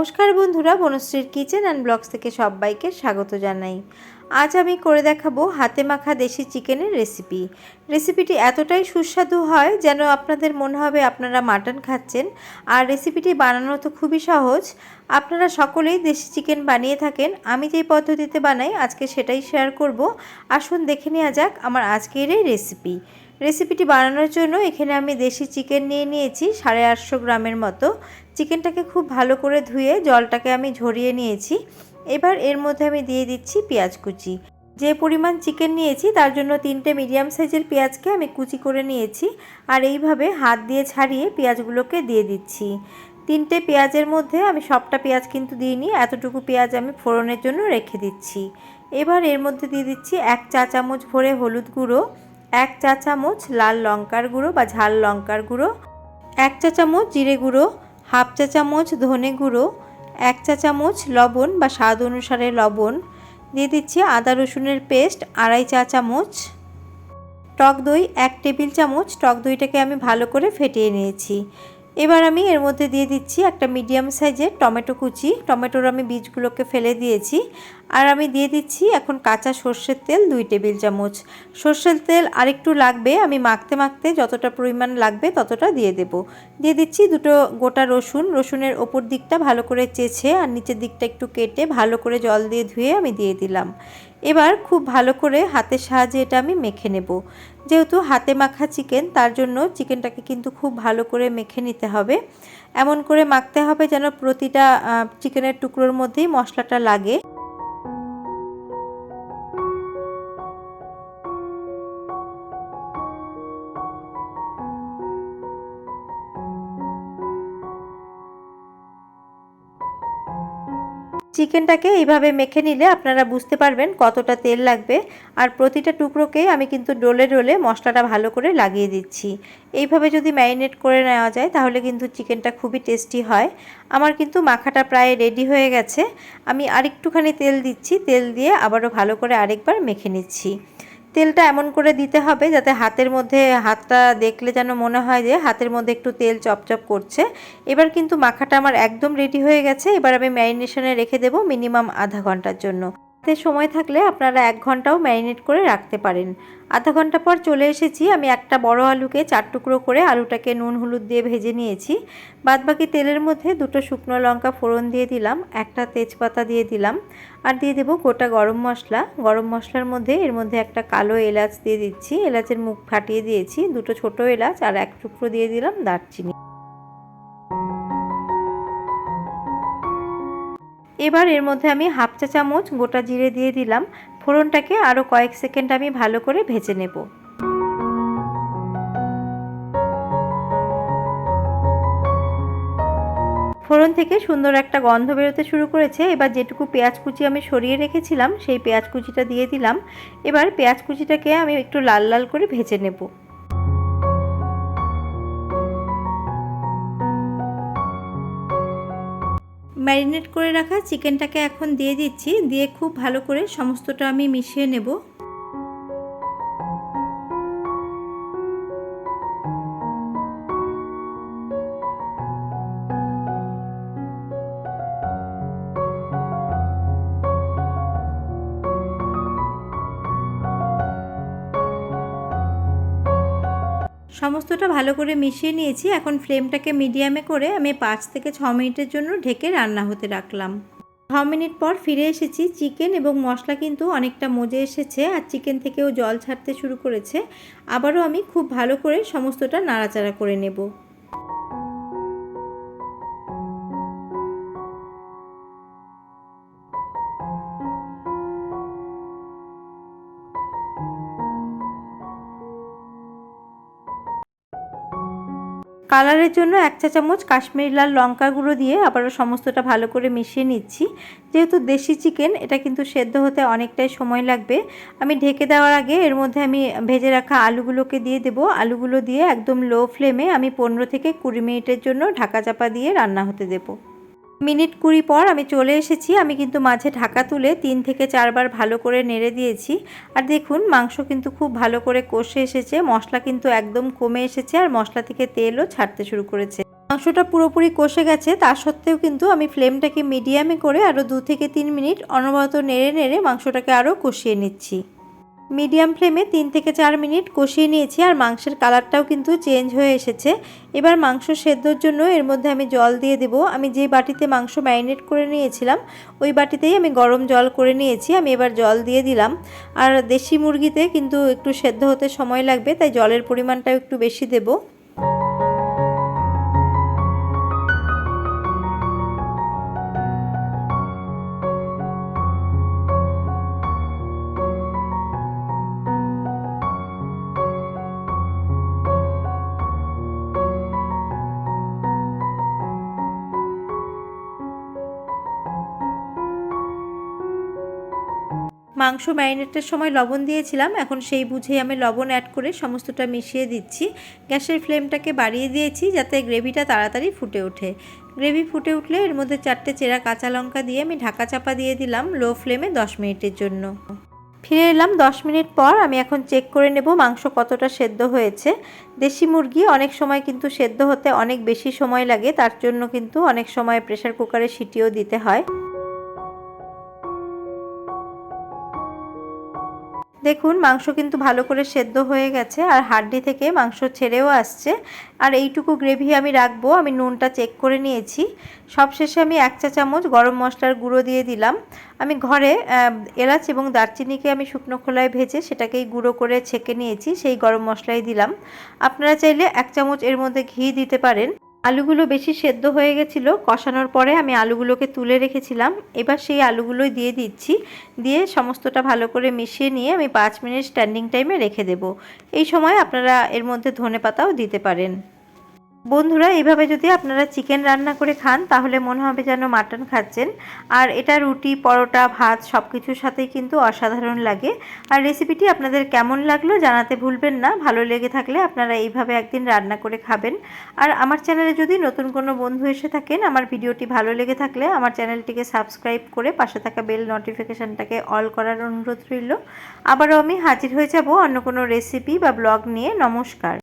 নমস্কার বন্ধুরা, বনশ্রীর kitchen and blogs থেকে সবাইকে স্বাগত জানাই। আজ আমি করে দেখাবো হাতে মাখা দেশি চিকেনের রেসিপি। রেসিপিটি এতটাই সুস্বাদু হয় যেন আপনাদের মনে হবে আপনারা মাটন খাচ্ছেন। আর রেসিপিটি বানানো তো খুবই সহজ। আপনারা সকলেই দেশি চিকেন বানিয়ে থাকেন। আমি যেই পদ্ধতিতে বানাই, আজকে সেটাই শেয়ার করব। আসুন দেখে নেওয়া যাক আমার আজকের এই রেসিপি রেসিপিটি বানানোর জন্য এখানে আমি দেশি চিকেন নিয়ে নিয়েছি, সাড়ে আটশো গ্রামের মতো। চিকেনটাকে খুব ভালো করে ধুয়ে জলটাকে আমি ঝরিয়ে নিয়েছি। এবার এর মধ্যে আমি দিয়ে দিচ্ছি পেঁয়াজ কুচি। যে পরিমাণ চিকেন নিয়েছি, তার জন্য তিনটে মিডিয়াম সাইজের পেঁয়াজকে আমি কুচি করে নিয়েছি আর এইভাবে হাত দিয়ে ছাড়িয়ে পেঁয়াজগুলোকে দিয়ে দিচ্ছি। তিনটে পেঁয়াজের মধ্যে আমি সবটা পেঁয়াজ কিন্তু দিইনি, এতটুকু পেঁয়াজ আমি ফোড়নের জন্য রেখে দিচ্ছি। এবার এর মধ্যে দিয়ে দিচ্ছি এক চা চামচ ভরে হলুদ গুঁড়ো এক চা চামচ লাল লঙ্কার গুঁড়ো বা ঝাল লঙ্কার গুঁড়ো, এক চা চামচ জিরে গুঁড়ো, হাফ চা চামচ ধনে গুঁড়ো, এক চা চামচ লবণ বা স্বাদ অনুসারে লবণ। দিয়ে দিচ্ছি আদা রসুনের পেস্ট, আড়াই চা চামচ টক দই, এক টেবিল চামচ। টক দইটাকে আমি ভালো করে ফেটিয়ে নিয়েছি। এবার আমি এর মধ্যে দিয়ে দিচ্ছি একটা মিডিয়াম সাইজের টমেটো কুচি। টমেটোর আমি বীজগুলোকে ফেলে দিয়েছি। আর আমি দিয়ে দিচ্ছি এখন কাঁচা সর্ষের তেল দুই টেবিল চামচ। সর্ষের তেল আরেকটু লাগবে, আমি মাখতে মাখতে যতটা পরিমাণ লাগবে ততটা দিয়ে দেব। দিয়ে দিচ্ছি দুটো গোটা রসুন, রসুনের ওপর দিকটা ভালো করে চেছে আর নিচের দিকটা একটু কেটে ভালো করে জল দিয়ে ধুয়ে আমি দিয়ে দিলাম। এবার খুব ভালো করে হাতের সাহায্যে এটা আমি মেখে নেব। যেহেতু হাতে মাখা চিকেন, তার জন্য চিকেনটাকে কিন্তু খুব ভালো করে মেখে নিতে হবে। এমন করে মাখতে হবে যেন প্রতিটা চিকেনের টুকরোর মধ্যেই মশলাটা লাগে। চিকেনটাকে এইভাবে মেখে নিলে আপনারা বুঝতে পারবেন কতটা তেল লাগবে। আর প্রতিটা টুকরোকেই আমি কিন্তু ডোলে ডোলে মশলাটা ভালো করে লাগিয়ে দিচ্ছি। এইভাবে যদি ম্যারিনেট করে নেওয়া যায় তাহলে কিন্তু চিকেনটা খুবই টেস্টি হয়। আমার কিন্তু মাখাটা প্রায় রেডি হয়ে গেছে। আমি আরেকটুখানি তেল দিচ্ছি। তেল দিয়ে আবারও ভালো করে আরেকবার মেখে নিচ্ছি। তেলটা এমন করে দিতে হবে যাতে হাতের মধ্যে, হাতটা দেখলে যেন মনে হয় যে হাতের মধ্যে একটু তেল চপচপ করছে। এবার কিন্তু মাখাটা আমার একদম রেডি হয়ে গেছে। এবার আমি ম্যারিনেশনে রেখে দেবো মিনিমাম আধা ঘণ্টার জন্য। হাতে সময় থাকলে আপনারা এক ঘন্টাও ম্যারিনেট করে রাখতে পারেন। আধা ঘণ্টা পর চলে এসেছি, আমি একটা বড় আলুকে চার টুকরো করে আলুটাকে নুন হলুদ দিয়ে ভেজে নিয়েছি। বাদবাকি তেলের মধ্যে দুটো শুকনো লঙ্কা ফোড়ন দিয়ে দিলাম, একটা তেজপাতা দিয়ে দিলাম, আর দিয়ে দেবো গোটা গরম মশলা। গরম মশলার মধ্যে এর মধ্যে একটা কালো এলাচ দিয়ে দিচ্ছি, এলাচের মুখ ফাটিয়ে দিয়েছি, দুটো ছোট এলাচ আর এক টুকরো দিয়ে দিলাম দারচিনি। এবার এর মধ্যে আমি হাফ চা চামচ গোটা জিরে দিয়ে দিলাম। ফোড়নটাকে আরও কয়েক সেকেন্ড আমি ভালো করে ভেজে নেব। ফোড়ন থেকে সুন্দর একটা গন্ধ বেরোতে শুরু করেছে। এবার যেটুকু পেঁয়াজ কুচি আমি সরিয়ে রেখেছিলাম, সেই পেঁয়াজ কুচিটা দিয়ে দিলাম। এবার পেঁয়াজ কুচিটাকে আমি একটু লাল লাল করে ভেজে নেব। ম্যারিনেট করে রাখা চিকেনটাকে এখন দিয়ে দিচ্ছি, দিয়ে খুব ভালো করে সমস্তটা আমি মিশিয়ে নেব। সমস্তটা ভালো করে মিশিয়ে নিয়েছি। এখন ফ্লেমটাকে মিডিয়ামে করে আমি পাঁচ থেকে ছ মিনিটের জন্য ঢেকে রান্না হতে রাখলাম। ছ মিনিট পর ফিরে এসেছি। চিকেন এবং মশলা কিন্তু অনেকটা মজে এসেছে আর চিকেন থেকেও জল ছাড়তে শুরু করেছে। আবারও আমি খুব ভালো করে সমস্তটা নাড়াচাড়া করে নেব। কালারের জন্য এক চা চামচ কাশ্মীরি লাল লঙ্কা গুঁড়ো দিয়ে আবারও সমস্তটা ভালো করে মিশিয়ে নিচ্ছি। যেহেতু দেশি চিকেন, এটা কিন্তু সেদ্ধ হতে অনেকটাই সময় লাগবে। আমি ঢেকে দেওয়ার আগে এর মধ্যে আমি ভেজে রাখা আলুগুলোকে দিয়ে দেব। আলুগুলো দিয়ে একদম লো ফ্লেমে আমি পনেরো থেকে কুড়ি মিনিটের জন্য ঢাকা চাপা দিয়ে রান্না হতে দেবো। মিনিট কুড়ি পর আমি চলে এসেছি। আমি কিন্তু মাঝে ঢাকা তুলে তিন থেকে চারবার ভালো করে নেড়ে দিয়েছি। আর দেখুন, মাংস কিন্তু খুব ভালো করে কষে এসেছে। মশলা কিন্তু একদম কমে এসেছে আর মশলা থেকে তেলও ছাড়তে শুরু করেছে। মাংসটা পুরোপুরি কষে গেছে। তা সত্ত্বেও কিন্তু আমি ফ্লেমটাকে মিডিয়ামে করে আরও দু থেকে তিন মিনিট অনবরত নেড়ে নেড়ে মাংসটাকে আরও কষিয়ে নিচ্ছি। মিডিয়াম ফ্লেমে তিন থেকে চার মিনিট কষিয়ে নিয়েছি আর মাংসের কালারটাও কিন্তু চেঞ্জ হয়ে এসেছে। এবার মাংস সেদ্ধর জন্য এর মধ্যে আমি জল দিয়ে দেব। আমি যে বাটিতে মাংস ম্যারিনেট করে নিয়েছিলাম, ওই বাটিতেই আমি গরম জল করে নিয়েছি। আমি এবার জল দিয়ে দিলাম। আর দেশি মুরগিতে কিন্তু একটু সেদ্ধ হতে সময় লাগবে, তাই জলের পরিমাণটাও একটু বেশি দেবো। মাংস ম্যারিনেটের সময় লবণ দিয়েছিলাম। এখন সেই বুঝেই আমি লবণ অ্যাড করে সমস্তটা মিশিয়ে দিচ্ছি। গ্যাসের ফ্লেমটাকে বাড়িয়ে দিয়েছি যাতে গ্রেভিটা তাড়াতাড়ি ফুটে ওঠে। গ্রেভি ফুটে উঠলে এর মধ্যে চারটে চেরা কাঁচা লঙ্কা দিয়ে আমি ঢাকা চাপা দিয়ে দিলাম লো ফ্লেমে দশ মিনিটের জন্য। ফিরে এলাম দশ মিনিট পর আমি এখন চেক করে নেব মাংস কতটা সেদ্ধ হয়েছে। দেশি মুরগি অনেক সময় কিন্তু সেদ্ধ হতে অনেক বেশি সময় লাগে, তার জন্য কিন্তু অনেক সময় প্রেশার কুকারে সিটিও দিতে হয়। দেখুন, মাংস কিন্তু ভালো করে সেদ্ধ হয়ে গেছে আর হাড্ডি থেকে মাংস ছেড়েও আসছে। আর এইটুকু গ্রেভি আমি রাখব, আমি নুনটা চেক করে নিয়েছি। সবশেষে আমি এক চা চামচ গরম মশলার গুঁড়ো দিয়ে দিলাম। আমি ঘরে এলাচ এবং দারচিনিকে আমি শুকনো খোলায় ভেজে সেটাকেই গুঁড়ো করে ছেঁকে নিয়েছি, সেই গরম মশলাই দিলাম। আপনারা চাইলে এক চামচ এর মধ্যে ঘি দিতে পারেন। আলুগুলো বেশি সেদ্ধ হয়ে গেছিল, কষানোর পরে আমি আলুগুলোকে তুলে রেখেছিলাম। এবার সেই আলুগুলো দিয়ে দিচ্ছি, দিয়ে সমস্তটা ভালো করে মিশিয়ে নিয়ে আমি পাঁচ মিনিট স্ট্যান্ডিং টাইমে রেখে দেব। এই সময় আপনারা এর মধ্যে ধনে পাতাও দিতে পারেন। বন্ধুরা এইভাবে যদি আপনারা চিকেন রান্না করে খান, তাহলে মনে হবে যেন মাটন খাচ্ছেন। আর এটা রুটি, পরোটা, ভাত সব কিছুর সাথেই কিন্তু অসাধারণ লাগে। আর রেসিপিটি আপনাদের কেমন লাগল জানাতে ভুলবেন না। ভালো লেগে থাকলে আপনারা এইভাবে একদিন রান্না করে খাবেন। আর আমার চ্যানেলে যদি নতুন কোনো বন্ধু এসে থাকেন, আমার ভিডিওটি ভালো লেগে থাকলে আমার চ্যানেলটিকে সাবস্ক্রাইব করে পাশে থাকা বেল নোটিফিকেশানটাকে অল করার অনুরোধ রইল। আবারও আমি হাজির হয়ে যাব অন্য কোনো রেসিপি বা ব্লগ নিয়ে। নমস্কার।